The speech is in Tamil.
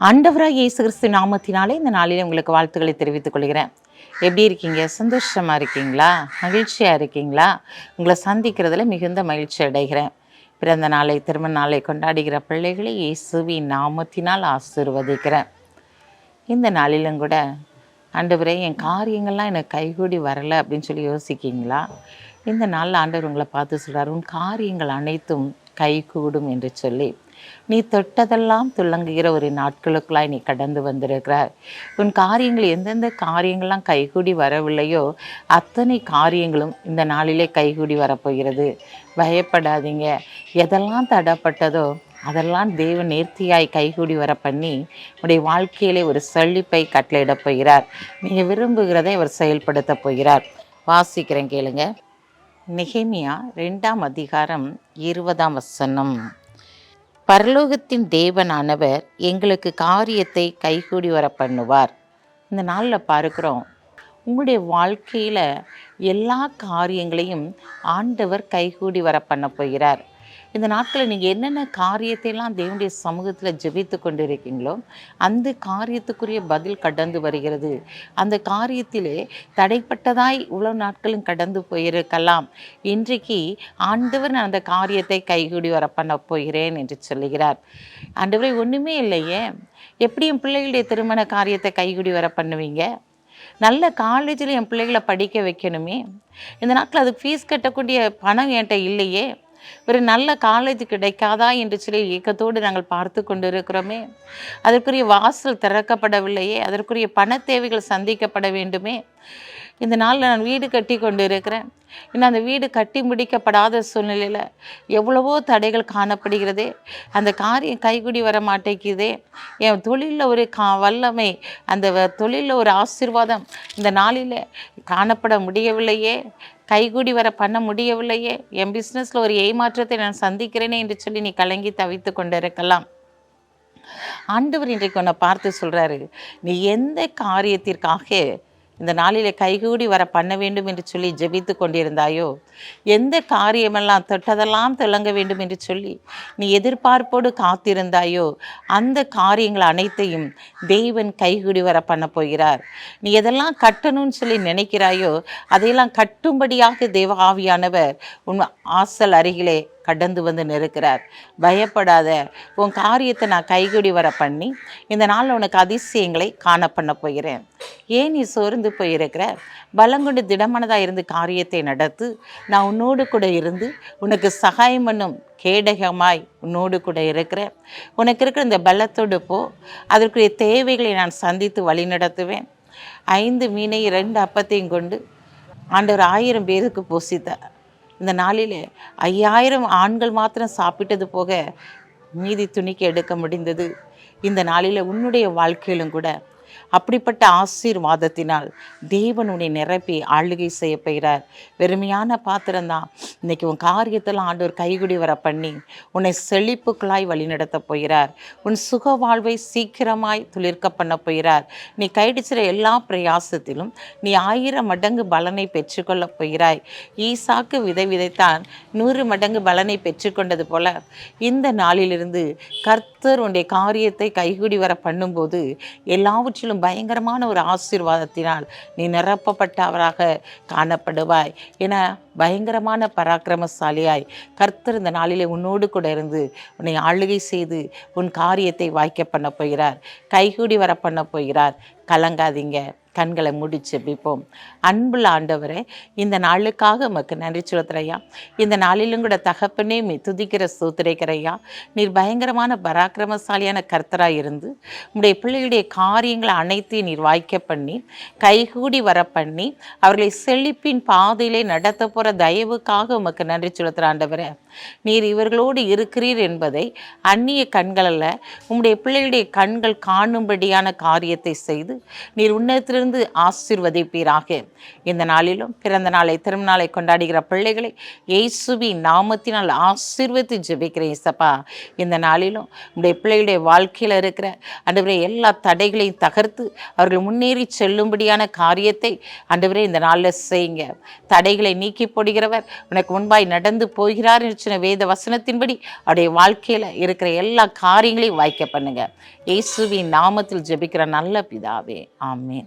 ஆண்டவராக இயேசு கிறிஸ்து நாமத்தினாலே இந்த நாளில் உங்களுக்கு வாழ்த்துக்களை தெரிவித்துக் கொள்கிறேன். எப்படி இருக்கீங்க? சந்தோஷமாக இருக்கீங்களா? மகிழ்ச்சியாக இருக்கீங்களா? உங்களை சந்திக்கிறதுல மிகுந்த மகிழ்ச்சி அடைகிறேன். பிறந்த நாளை திருமண நாளை கொண்டாடுகிற பிள்ளைகளை இயேசுவின் நாமத்தினால் ஆசீர்வதிக்கிறேன். இந்த நாளிலும் கூட ஆண்டவரே என் காரியங்கள்லாம் எனக்கு கைகூடி வரலை அப்படின்னு சொல்லி யோசிக்கிங்களா? இந்த நாளில் ஆண்டவர் உங்களை பார்த்து சொல்கிறார் உன் காரியங்கள் அனைத்தும் கைகூடும் என்று சொல்லி. நீ தொட்டதெல்லாம் துள்ளங்குகிற ஒரு நாட்களுக்குள்ளாய் நீ கடந்து வந்திருக்கிறாய். உன் காரியங்கள் எந்தெந்த காரியங்கள்லாம் கைகூடி வரவில்லையோ அத்தனை காரியங்களும் இந்த நாளிலே கைகூடி வரப்போகிறது. பயப்படாதீங்க. எதெல்லாம் தடப்பட்டதோ அதெல்லாம் தெய்வ நேர்த்தியாய் கைகூடி வர பண்ணி உடைய வாழ்க்கையிலே ஒரு செழிப்பை கட்டளையிடப் போகிறார். நீங்கள் விரும்புகிறதை அவர் செயல்படுத்த போகிறார். வாசிக்கிறேன் கேளுங்க. நெகேமியா ரெண்டாம் அதிகாரம் இருபதாம் வசனம். பரலோகத்தின் தேவனானவர் எங்களுக்கு காரியத்தை கைகூடி வர பண்ணுவார் இந்த நாளில் பார்க்குறோம் உங்களுடைய வாழ்க்கையில் எல்லா காரியங்களையும் ஆண்டவர் கைகூடி வர பண்ண போகிறார். இந்த நாட்களில் நீங்கள் என்னென்ன காரியத்தையெல்லாம் தேவனுடைய சமூகத்தில் ஜெபித்து கொண்டிருக்கீங்களோ அந்த காரியத்துக்குரிய பதில் கடந்து வருகிறது. அந்த காரியத்திலே தடைப்பட்டதாய் இவ்வளோ நாட்களும் கடந்து போயிருக்கலாம். இன்றைக்கு ஆண்டவர் நான் அந்த காரியத்தை கைகூடி வர பண்ண போகிறேன் என்று சொல்லுகிறார். ஆண்டவரை ஒன்றுமே இல்லையே. எப்படி என் பிள்ளைகளுடைய திருமண காரியத்தை கைகூடி வர பண்ணுவீங்க நல்ல காலேஜில் என் பிள்ளைகளை படிக்க வைக்கணுமே. இந்த நாட்டில் அதுக்கு ஃபீஸ் கட்டக்கூடிய பணம் என்கிட்ட இல்லையே. ஒரு நல்ல காலேஜ் கிடைக்காதா என்று சொல்லி இயக்கத்தோடு நாங்கள் பார்த்து கொண்டிருக்கிறோமே. அதற்குரிய வாசல் திறக்கப்படவில்லையே அதற்குரிய பண தேவைகள் சந்திக்கப்பட வேண்டுமே. இந்த நாளில் நான் வீடு கட்டி கொண்டு இருக்கிறேன் இன்னும் அந்த வீடு கட்டி முடிக்கப்படாத சூழ்நிலையில் எவ்வளவோ தடைகள் காணப்படுகிறதே. அந்த காரியம் கைகுடி வர மாட்டேங்குதே. என் தொழிலில் ஒரு கா வல்லமை அந்த வ- தொழிலில் ஒரு ஆசீர்வாதம் இந்த நாளில் காணப்பட முடியவில்லையே. கைகூடி வர பண்ண முடியவில்லையே. என் பிஸ்னஸில் ஒரு ஏமாற்றத்தை நான் சந்திக்கிறேனே என்று சொல்லி நீ கலங்கி தவித்து கொண்டிருக்கலாம். ஆண்டவர் இன்றைக்கு உன்னை பார்த்து சொல்கிறாரு நீ எந்த காரியத்திற்காக இந்த நாளிலே கைகூடி வர பண்ண வேண்டும் என்று சொல்லி ஜெபித்து கொண்டிருந்தாயோ? எந்த காரியமெல்லாம் தொட்டதெல்லாம் தொடங்க வேண்டும் என்று சொல்லி நீ எதிர்பார்ப்போடு காத்திருந்தாயோ? அந்த காரியங்கள் அனைத்தையும் தெய்வன் கைகூடி வர பண்ண போகிறார். நீ எதெல்லாம் கட்டணும்னு சொல்லி நினைக்கிறாயோ அதையெல்லாம் கட்டும்படியாக தேவ ஆவியானவர் உன் ஆசல் அருகிலே கடந்து வந்து நிற்கிறார். பயப்படாத உன் காரியத்தை நான் கைகூடி வர பண்ணி இந்த நாளில் உனக்கு அதிசயங்களை காண பண்ண போகிறேன். ஏன் நீ சோர்ந்து போயிருக்கிற? பலங்கொண்டு திடமனதாக இருந்து காரியத்தை நடத்து நான் உன்னோடு கூட இருந்து உனக்கு சகாயம் பண்ணும் கேடகமாய் உன்னோடு கூட இருக்கிறேன் உனக்கு இருக்கிற இந்த பலத்தோடு போ அதற்குரிய தேவைகளை நான் சந்தித்து வழி நடத்துவேன். ஐந்து மீனை ரெண்டு அப்பத்தையும் கொண்டு ஆண்டவர் ஆயிரம் பேருக்கு போசித்தார். இந்த நாளில் ஐயாயிரம் ஆண்கள் மாத்திரம் சாப்பிட்டது போக மீதி துணிக்கு எடுக்க முடிந்தது. இந்த நாளில் உன்னுடைய வாழ்க்கையிலும் கூட அப்படிப்பட்ட ஆசீர்வாதத்தினால் தேவன் உன்னை நிரப்பி ஆளுகை செய்ய போகிறார். வெறுமையான பாத்திரம்தான் இன்னைக்கு உன் காரியத்தில் ஆண்டவர் கைகுடி வர பண்ணி உன்னை செழிப்புக்களாய் வழிநடத்த போகிறார். உன் சுக வாழ்வை சீக்கிரமாய் துளிர்க்க பண்ண போகிறார். நீ கைடிச்சிற எல்லா பிரயாசத்திலும் நீ ஆயிரம் மடங்கு பலனை பெற்றுக்கொள்ளப் போகிறாய். ஈசாக்கு விதை விதைத்தான் நூறு மடங்கு பலனை பெற்றுக்கொண்டது போல இந்த நாளிலிருந்து கர்த்தர் உன்னுடைய காரியத்தை கைகூடி வர பண்ணும்போது எல்லாவற்றிலும் பயங்கரமான ஒரு ஆசீர்வாதத்தினால் நீ நிரப்பப்பட்டவராக காணப்படுவாய். என பயங்கரமான பராக்கிரமசாலியாய் கர்த்தர் இந்த நாளிலே உன்னோடு கூட இருந்து உன்னை ஆளுகை செய்து உன் காரியத்தை வாய்க்க பண்ண போகிறார். கைகூடி வர பண்ண போகிறார். கலங்காதீங்க. கண்களை முடித்து செபிப்போம் அன்புள்ள ஆண்டவரே இந்த நாளுக்காக உமக்கு நன்றி செலுத்துறையா இந்த நாளிலும் கூட தகப்பனே மீ துதிக்கிற சூத்திரைக்கிறையா நீர் பயங்கரமான பராக்கிரமசாலியான கர்த்தராக இருந்து உங்களுடைய பிள்ளைகளுடைய காரியங்களை அனைத்தையும் நீர் வாய்க்க பண்ணி கைகூடி வர பண்ணி அவர்களை செழிப்பின் பாதையிலே நடத்த போகிற தயவுக்காக உமக்கு நன்றி செலுத்துகிற ஆண்டவரே. நீர் இவர்களோடு இருக்கிறீர் என்பதை அந்நிய கண்களில் உங்களுடைய பிள்ளைகளுடைய கண்கள் காணும்படியான காரியத்தை செய்து நீர் உன்னதத்திலிருந்து இருந்து ஆசிர்வதிப்பீராக. இந்த நாளிலும் பிறந்த நாளை திருநாளை கொண்டாடுகிற பிள்ளைகளை இயேசுவி நாமத்தினால் ஆசிர்வதி ஜெபிக்கிறேன் இசப்பா இந்த நாளிலும் உடைய பிள்ளைகளுடைய வாழ்க்கையில் இருக்கிற ஆண்டவரே எல்லா தடைகளையும் தகர்த்து அவர்கள் முன்னேறி செல்லும்படியான காரியத்தை அன்றுவரே இந்த நாளில் செய்யுங்க. தடைகளை நீக்கி போடுகிறவர் உனக்கு முன்பாய் நடந்து போகிறார் என்று சொன்ன வேத வசனத்தின்படி அவருடைய வாழ்க்கையில் இருக்கிற எல்லா காரியங்களையும் வாய்க்க பண்ணுங்க. இயேசுவின் நாமத்தில் ஜெபிக்கிற நல்ல பிதாவே. ஆமீன்.